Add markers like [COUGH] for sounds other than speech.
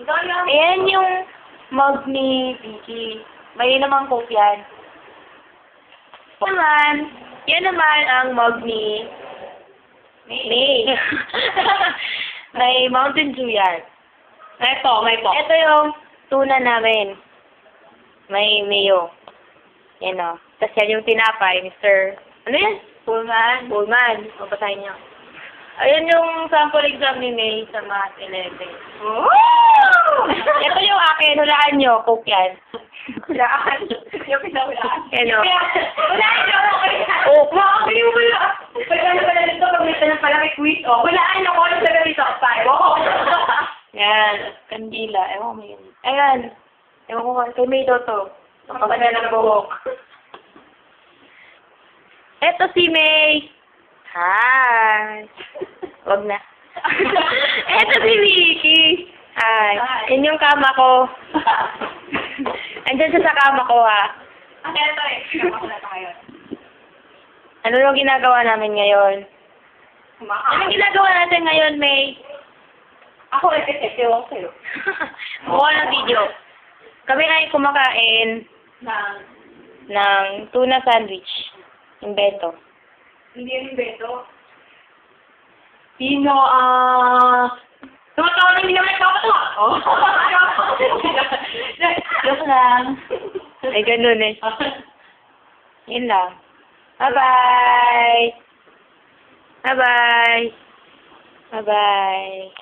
Ayan yung mug ni Vicky. May namang coke yan. Naman, yan naman ang mug ni May. [LAUGHS] may Mountain Dew yan. Ito, may po. Ito yung tuna namin. May mayo. Yan o. Tapos yan yung tinapay, Mr. Ano yan? Pullman. Pullman. Mabasahin niyo. Ayan yung sample exam ni May sa Math 11. [LAUGHS] Ito yung akin. Hulaan nyo. Coke yan. Hulaan. Yung pinahulaan. Yan o. Hulaan kaya. Oh. Makakali mo wala. Pag ano pala nito, pag may tanong pala may quiz, oh. Hulaan ako ano sa ganito. Five. Oh. [LAUGHS] Yan. Kandila. Ewan ko may Ayan. Ewan ko kung tomato to. Kapag ng buhok. Eto si May. Hi. [LAUGHS] Wag na. Eto si Vicky. Hi. Hi. Yan yung kama ko. Andyan siya sa kama ko ha. Ano ito eh? Ako na ito ngayon. Ano yung ginagawa namin ngayon? Kumakain. Anong ginagawa natin ngayon, May? Ako eh, kasi ewan ko sa'yo. [LAUGHS] Buka ng video. Kami ay kumakain Na, ng tuna sandwich. Invento. hindi yung beto. Sino, ah... Tumatawa na hindi naman nagpapatawa. Oh. [LAUGHS] Joke lang. Ay, ganun eh. Yun lang. Bye-bye! Bye-bye! Bye-bye!